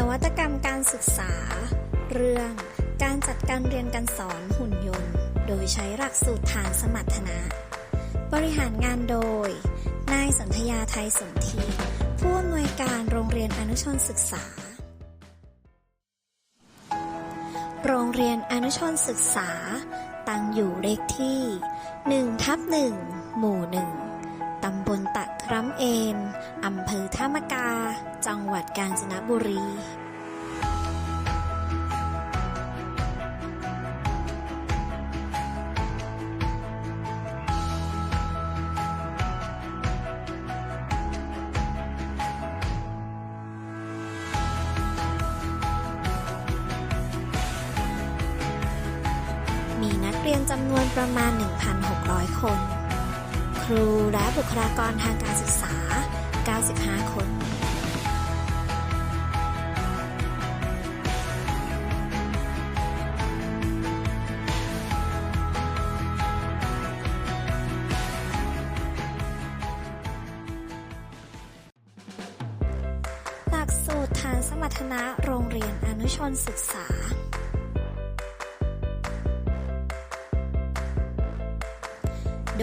นวัตกรรมการศึกษา เรื่องการจัดการเรียนการสอนหุ่นยนต์ โดยใช้หลักสูตรฐานสมรรถนะ บริหารงานโดย นายสนธยาไทยสนทีผู้อำนวยการโรงเรียนอนุชนศึกษา โรงเรียนอนุชนศึกษา ตั้งอยู่เลขที่1ทับ1หมู่1ำบลตะคร้ำเอน อำเภอท่ามกา จังหวัดกาญจนบุรี และบุคลากรทางการศึกษา 95 คนหลักสูตรฐานสมรรถนะโรงเรียนอนุชนศึกษา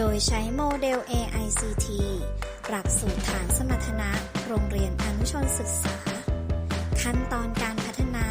โดยใช้โมเดล AICT หลักสูตรฐานสมรรถนะ โรงเรียนอนุชนศึกษา ขั้นตอนการพัฒนา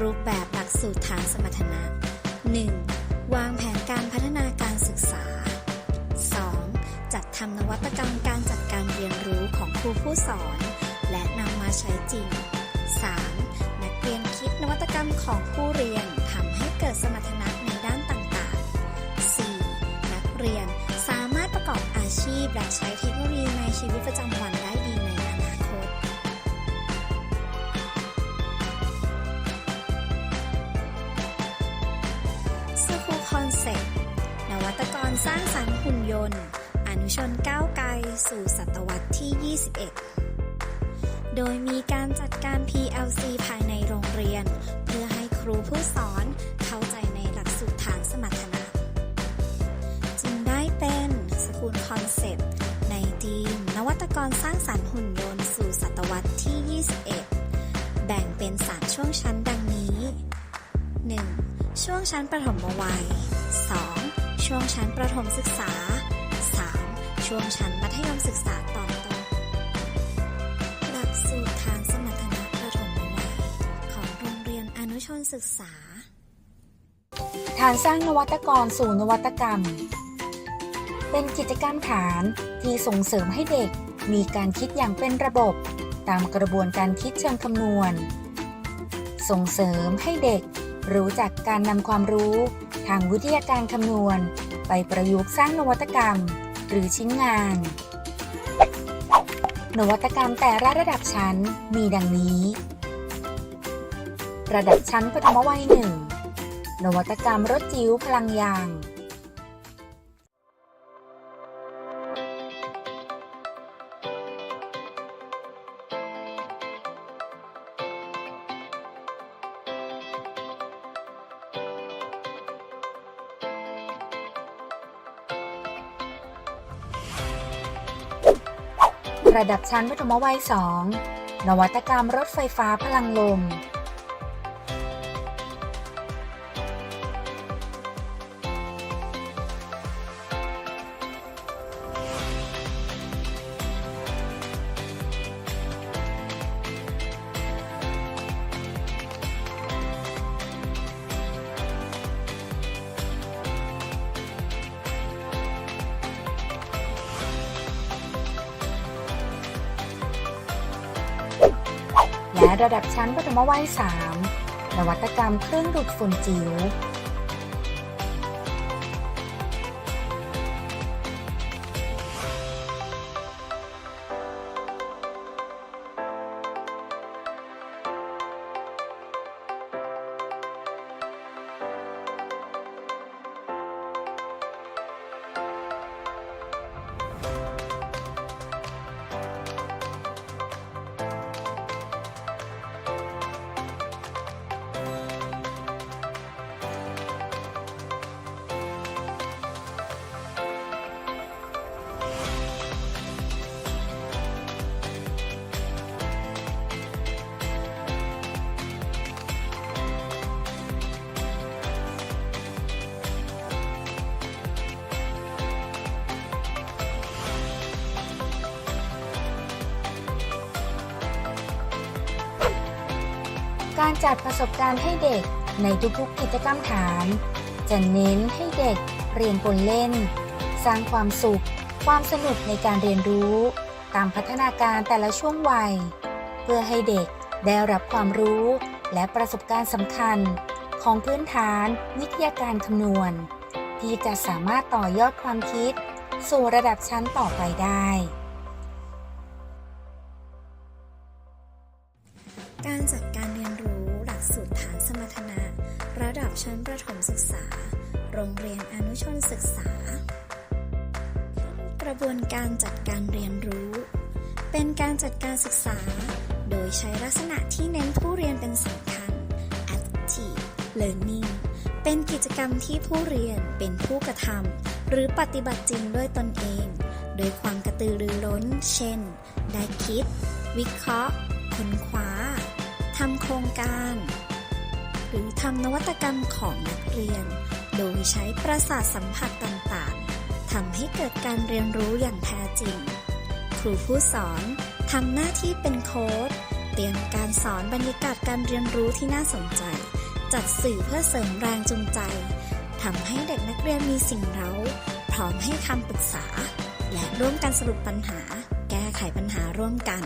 รูปแบบหลักสูตรฐานสมรรถนะ 1. วางแผนการพัฒนาการศึกษา 2. จัดทำนวัตกรรมการจัดการเรียนรู้ของครูผู้สอน และนำมาใช้จริง 3. นักเรียนคิดนวัตกรรมของผู้เรียนทำให้เกิดสมรรถนะ อาชีพและใช้เทคโนโลยีในชีวิตประจำวันได้ดีในอนาคตสคูคอนเซ็ปต์นวัตกรสร้างสรรค์หุ่นยนต์ อนุชนก้าวไกลสู่ศตวรรษที่ 21 โดยมีการจัดการ PLC ภายในโรงเรียน เพื่อให้ครูผู้สอน วัตกรสร้างสรรค์หุ่นยนต์สู่ศตวรรษที่ 21 แบ่งเป็น 3 ช่วงชั้นดังนี้ 1. ช่วงชั้นประถมวัย 2. ช่วงชั้นประถมศึกษา 3. ช่วงชั้นมัธยมศึกษาตอนต้นหลักสูตรฐานสมรรถนะประถมวัยของโรงเรียนอนุชนศึกษา ฐานสร้างนวัตกรสู่นวัตกรรม เป็นกิจกรรมฐาน ที่ส่งเสริมให้เด็กมีการคิดอย่างเป็นระบบ ตามกระบวนการคิดเชิงคำนวณ ส่งเสริมให้เด็กรู้จักการนำความรู้ ทางวิทยาการคำนวณ ไปประยุกต์สร้างนวัตกรรม หรือชิ้นงาน นวัตกรรมแต่ละระดับชั้นมีดังนี้ ระดับชั้นปฐมวัยหนึ่งนวัตกรรมรถจิ๋วพลังยาง ระดับชั้นปฐมวัย 2 นวัตกรรมรถไฟฟ้าพลังลม ระดับชั้นปฐมวัย 3 นวัตกรรมเครื่องดูดฝุ่นจิ๋ว การจัดประสบการณ์ให้เด็กในทุกๆกิจกรรมฐาน จะเน้นให้เด็กเรียนบนเล่น สร้างความสุข ความสนุกในการเรียนรู้ ตามพัฒนาการแต่ละช่วงวัย เพื่อให้เด็กได้รับความรู้และประสบการณ์สำคัญ ของพื้นฐานวิทยาการคำนวณ ที่จะสามารถต่อยอดความคิด สู่ระดับชั้นต่อไปได้การจัดการ บชั้นประถมศึกษา โรงเรียนอนุชนศึกษา กระบวนการจัดการเรียนรู้ เป็นการจัดการศึกษา โดยใช้ลักษณะที่เน้นผู้เรียนเป็นสำคัญ active learning เป็นกิจกรรมที่ผู้เรียนเป็นผู้กระทำหรือปฏิบัติจริงด้วยตนเอง โดยความกระตือรือร้น เช่น ได้คิด วิเคราะห์ ค้นคว้าทำโครงการ หรือทำนวัตกรรมของนักเรียน โดยใช้ประสาทสัมผัสต่างๆทำให้เกิดการเรียนรู้อย่างแท้จริง ครูผู้สอนทำหน้าที่เป็นโค้ดเตรียมการสอนบรรยากาศการเรียนรู้ที่น่าสนใจ จัดสื่อเพื่อเสริมแรงจูงใจทำให้เด็กนักเรียนมีสิ่งเร้า พร้อมให้คำปรึกษา และร่วมกันสรุปปัญหา แก้ไขปัญหาร่วมกัน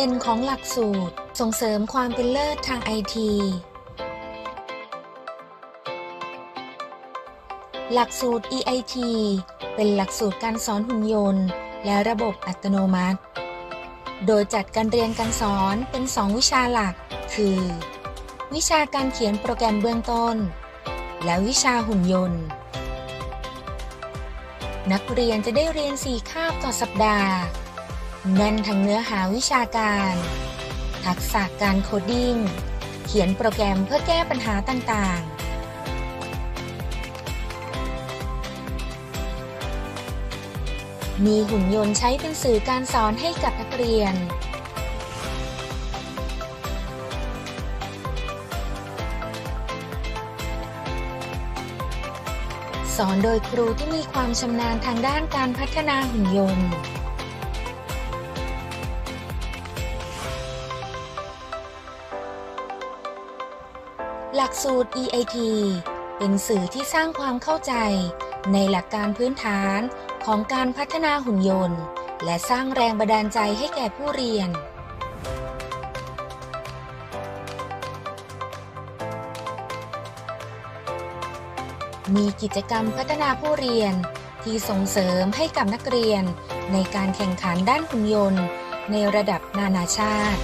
ด่นของหลักสูตรส่งเสริมความเป็นเลิศทางไอที หลักสูตร EIT เป็นหลักสูตรการสอนหุ่นยนต์ และระบบอัตโนมัติ โดยจัดการเรียนการสอนเป็น 2 วิชาหลัก คือ วิชาการเขียนโปรแกรมเบื้องต้น และวิชาหุ่นยนต์ นักเรียนจะได้เรียน 4 คาบต่อสัปดาห์ แน่นทั้งเนื้อหาวิชาการ ทักษะการโคดดิ้ง เขียนโปรแกรมเพื่อแก้ปัญหาต่างๆ มีหุ่นยนต์ใช้เป็นสื่อการสอนให้กับนักเรียน สอนโดยครูที่มีความชำนาญทางด้านการพัฒนาหุ่นยนต์ หลักสูตร EIT เป็นสื่อที่สร้างความเข้าใจ ในหลักการพื้นฐานของการพัฒนาหุ่นยนต์ และสร้างแรงบันดาลใจให้แก่ผู้เรียน มีกิจกรรมพัฒนาผู้เรียนที่ส่งเสริมให้กับนักเรียน ในการแข่งขันด้านหุ่นยนต์ ในระดับนานาชาติ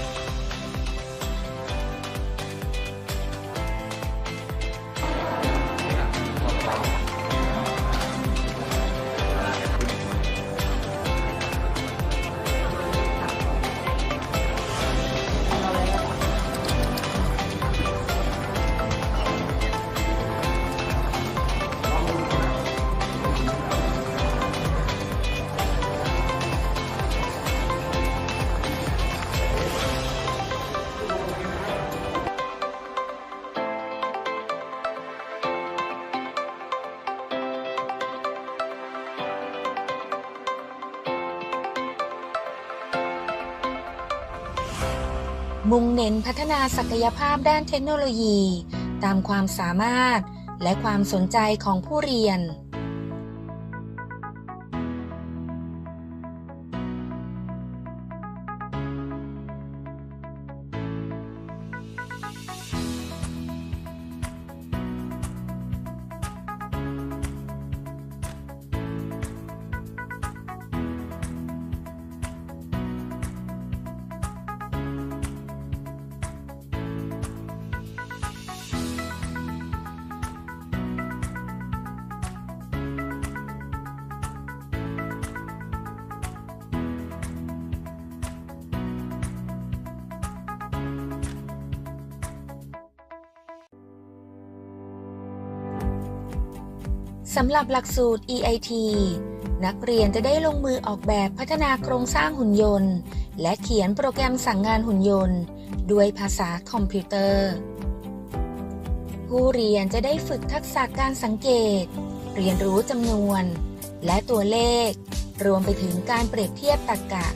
มุ่งเน้นพัฒนาศักยภาพด้านเทคโนโลยี ตามความสามารถและความสนใจของผู้เรียน สำหรับหลักสูตร EIT นักเรียนจะได้ลงมือออกแบบพัฒนาโครงสร้างหุ่นยนต์ และเขียนโปรแกรมสั่งงานหุ่นยนต์ ด้วยภาษาคอมพิวเตอร์ ผู้เรียนจะได้ฝึกทักษะการสังเกต เรียนรู้จำนวน และตัวเลข รวมไปถึงการเปรียบเทียบตรรกะ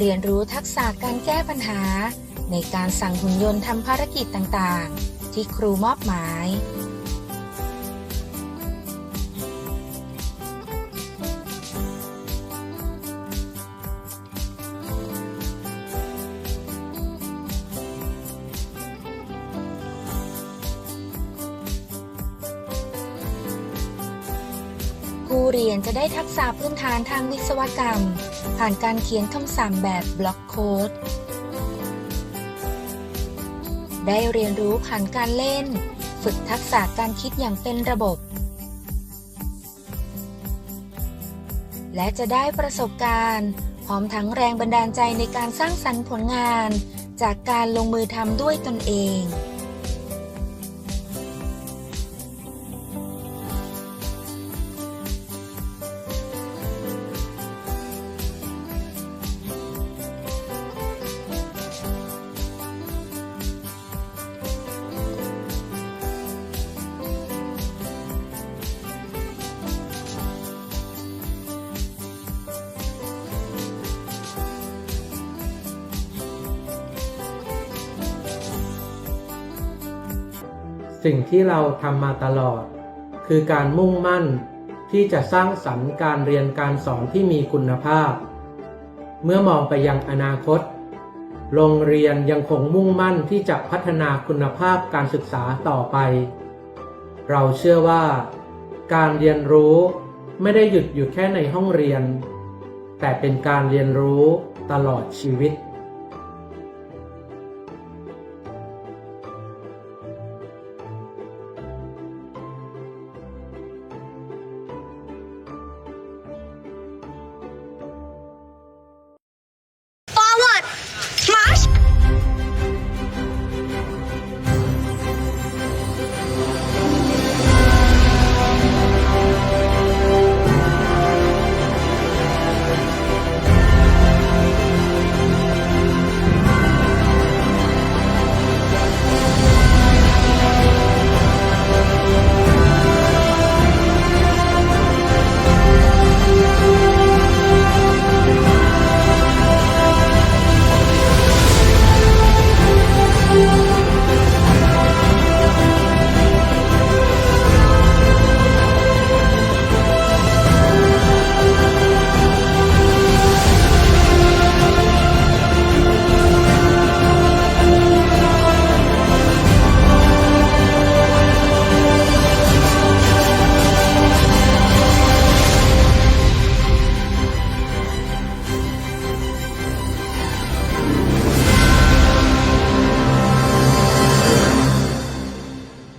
เรียนรู้ทักษะการแก้ปัญหา ในการสั่งหุ่นยนต์ทำภารกิจต่างๆ ที่ครูมอบหมาย ผู้เรียนจะได้ทักษะพื้นฐานทางวิศวกรรม ผ่านการเขียนคำสั่งแบบบล็อกโค้ด ได้เรียนรู้ผ่านการเล่น ฝึกทักษะการคิดอย่างเป็นระบบ และจะได้ประสบการณ์พร้อมทั้งแรงบันดาลใจในการสร้างสรรค์ผลงาน จากการลงมือทำด้วยตนเอง สิ่งที่เราทำมาตลอด คือการมุ่งมั่นที่จะสร้างสรรค์การเรียนการสอนที่มีคุณภาพ เมื่อมองไปยังอนาคต โรงเรียนยังคงมุ่งมั่นที่จะพัฒนาคุณภาพการศึกษาต่อไป เราเชื่อว่า การเรียนรู้ไม่ได้หยุดอยู่แค่ในห้องเรียน แต่เป็นการเรียนรู้ตลอดชีวิต